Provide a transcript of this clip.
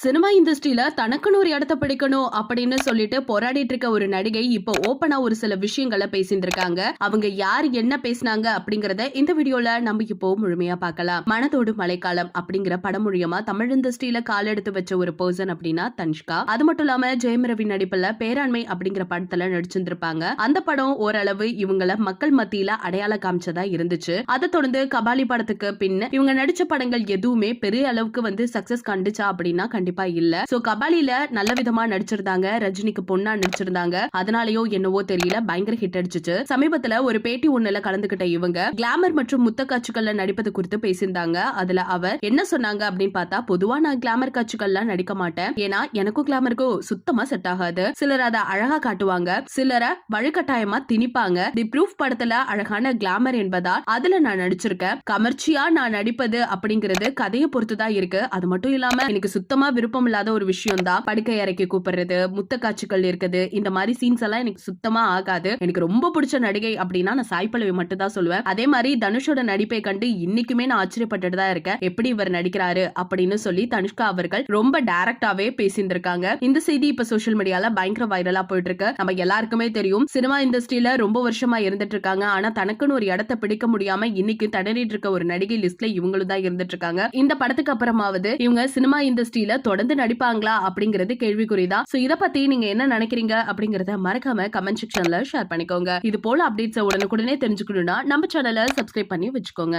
Cinema இண்டஸ்ட்ரியில தனக்குன்னு ஒரு இடத்த பிடிக்கணும் அப்படின்னு சொல்லிட்டு போராடிட்டு இருக்க ஒரு நடிகை இப்போ ஓப்பனா ஒரு சில விஷயங்களை பேசிட்டு இருக்காங்க அவங்க யார் என்ன பேசினாங்க அப்படிங்கறத இந்த வீடியோல நம்ம இப்போ முழுமையா பார்க்கலாம். மனதோடு மழைக்காலம் அப்படிங்கிற படம் மூலியமா தமிழ் இண்டஸ்ட்ரியில கால் எடுத்து வச்ச ஒரு பர்சன் அப்படின்னா தனுஷ்கா. அது மட்டும் இல்லாம ஜெயம் ரவி நடிப்புல பேராண்மை அப்படிங்கிற படத்துல நடிச்சிருந்திருப்பாங்க. அந்த படம் ஓரளவு இவங்கள மக்கள் மத்தியில அடையாள காமிச்சதா இருந்துச்சு. அதை தொடர்ந்து கபாலி படத்துக்கு பின் இவங்க நடிச்ச படங்கள் எதுவுமே பெரிய அளவுக்கு வந்து சக்சஸ் கண்டுச்சா அப்படின்னா கண்டிப்பா இல்ல. சோ கபாலில நல்ல விதமா நடிச்சிருந்தாங்க. ரஜினிக்கு பொண்ணா நடிச்சிருந்தாங்க. அதனாலயோ என்னவோ தெரியல. பயங்கர ஹிட் அடிச்சிச்சு. சமீபத்துல ஒரு பேட்டி ஒண்ணுல கலந்துகிட்ட இவங்க கிளாமர் மற்றும் முத்த காட்சிகள்ல நடிப்பது குறித்து பேசியிருந்தாங்க. அதுல அவர் என்ன சொன்னாங்க அப்படின்னு பார்த்தா பொதுவா நான் கிளாமர் காட்சிகள்லாம் நடிக்க மாட்டேன். ஏன்னா எனக்கும் கிளாமருக்கும் சுத்தமா செட் ஆகாது. சிலர் அதை அழகா காட்டுவாங்க. சிலரை வழுக்கட்டாயமா திணிப்பாங்க. தி ப்ரூஃப் படத்துல அழகான கிளாமர் என்பதால் அதுல நான் நடிச்சிருக்கேன். கமர்ச்சியா நான் நடிப்பது அப்படிங்கிறது கதையை பொறுத்துதான் இருக்கு. அது மட்டும் இல்லாம எனக்கு சுத்தமா விருப்பம் இல்லாத ஒரு விஷயம் தான் படுக்கை அறைக்கு கூப்பிடுறது முத்த காட்சிகள் இருக்குது. இந்த மாதிரி சீன்ஸ் எல்லாம் எனக்கு சுத்தமா ஆகாது. எனக்கு ரொம்ப பிடிச்ச நடிகை அப்படின்னா நான் சாய் மட்டும் தான் சொல்லுவேன். அதே மாதிரி தனுஷோட நடிப்பை கண்டு இன்னைக்குமே நான் ஆச்சரியப்பட்டுட்டு தான் இருக்கேன். எப்படி இவர் நடிக்கிறாரு அப்படின்னு சொல்லி தனுஷ்கா அவர்கள் ரொம்ப டைரக்டாவே பேசியிருந்திருக்காங்க. இந்த செய்தி இப்ப சோஷியல் மீடியால பயங்கர வைரலா போயிட்டு இருக்கு. நம்ம எல்லாருக்குமே தெரியும். சினிமா இண்டஸ்ட்ரியில ரொம்ப வருஷமா இருந்துட்டு இருக்காங்க. ஆனா தனக்குன்னு ஒரு இடத்த பிடிக்க முடியாம இன்னைக்கு தடறிட்டு இருக்க ஒரு நடிகை லிஸ்ட்ல இவங்களும் தான் இருந்துட்டு இருக்காங்க. இந்த படத்துக்கு அப்புறமாவது இவங்க சினிமா இண்டஸ்ட்ரியில தொடர்ந்து நடிப்பாங்களா அப்படிங்கிறது கேள்விக்குறிதான். சோ இத பத்தி நீங்க என்ன நினைக்கிறீங்க அப்படிங்கறத மறக்காம கமெண்ட் செக்ஷன்ல ஷேர் பண்ணிக்கோங்க. இது போல அப்டேட்ஸ் உடனுக்குடனே தெரிஞ்சுக்கணும்னா நம்ம சேனலை சப்ஸ்கிரைப் பண்ணி வச்சுக்கோங்க.